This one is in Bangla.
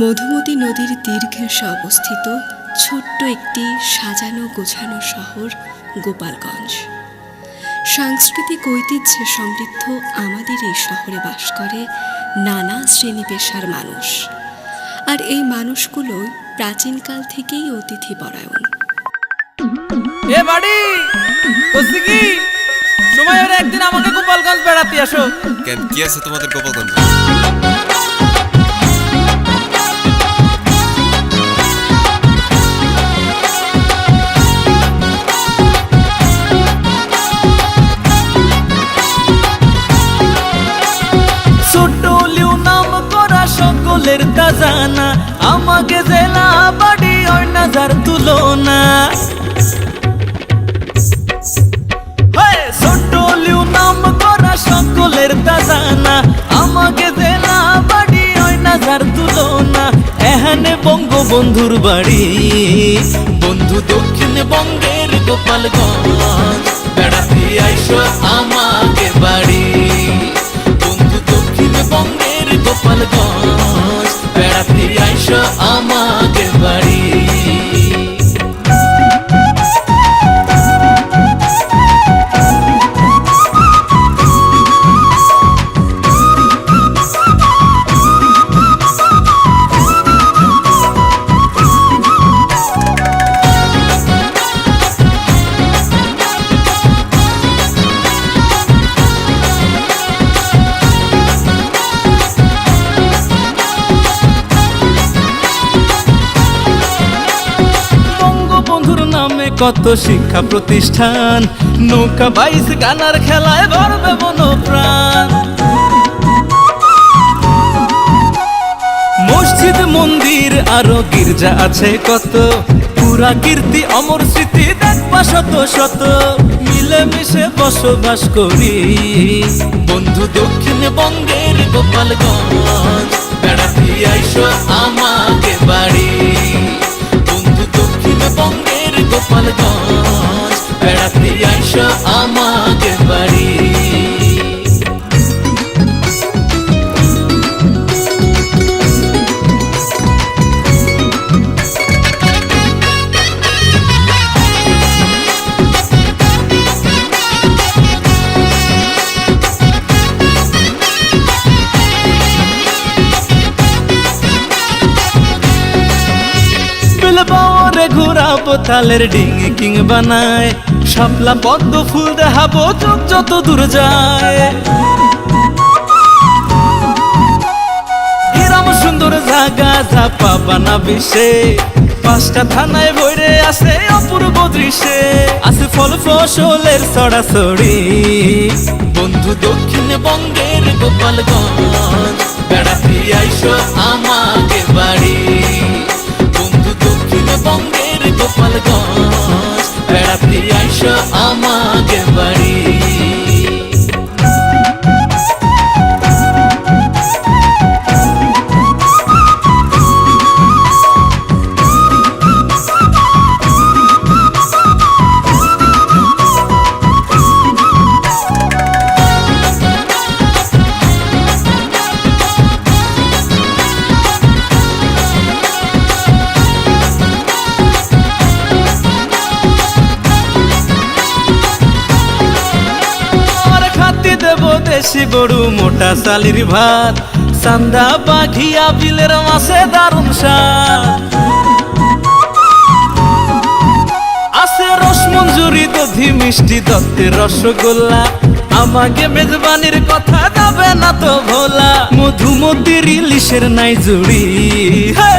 মধুমতি নদীর তীর ঘেঁষে অবস্থিত ছোট্ট একটি সাজানো গোছানো শহর গোপালগঞ্জ। সাংস্কৃতিক ঐতিহ্যে সমৃদ্ধ আমাদের এই শহরে বাস করে নানা শ্রেণি পেশার মানুষ। আর এই মানুষগুলো প্রাচীনকাল থেকেই অতিথি পরায়ণ। এ বাড়ি কি? সময় হলে একদিন আমাকে গোপালগঞ্জ বেড়াতে আসো। কেন কি আছে তোমাদের গোপালগঞ্জে? জানা, আমাকে জেলা বাড়ি ওই নাজার নাম করা সকলের তা জানা আমাকে বাড়ি ওই নাজার তুলনা এখানে বঙ্গবন্ধুর বাড়ি, বন্ধু দক্ষিণ বঙ্গের গোপালগঞ্জ। বেড়াতে আইসো বাড়ি কত শিক্ষা প্রতিষ্ঠান? নৌকা, বাইশ গানার খেলায় গর্বে মন প্রাণ মসজিদ, মন্দির, আরও গির্জা আছে কত। পুরা কীর্তি, অমর স্মৃতি দেখবা শত শত। মিলেমিশে বসবাস করি। বন্ধু দক্ষিণ বঙ্গের গোপালগঞ্জ, বেড়াতে বেড়াতে আইসো আমাকে বাড়ি বিলবারে ঘুরাবো তালের ডিঙি কিং বানায় শাপলা পদ্ম ফুল দেখাবো, চোখ যত দূর যায়। এরম সুন্দর জাগা, যা পাবা না বিশ্বে পাঁচটা থানায় বইরে আছে অপূর্ব দৃশ্যে। আছে ফল ফসলের ছড়াছড়ি বন্ধু দক্ষিণ বঙ্গের গোপালগঞ্জ। বেড়াতে আইসো আমাকে আমাকে বাড়ি দেশি গরু মোটা চালির ভাত। চান্দা পাখিয়া বিলের দারুণ স্বাদ। আছে রসমঞ্জুরি দধি মিষ্টি দত্তের রসগোল্লা। আমাকে মেজবানির কথা যাবে না তো ভোলা। মধুমতির ইলিশের নাই জুড়ি। হে!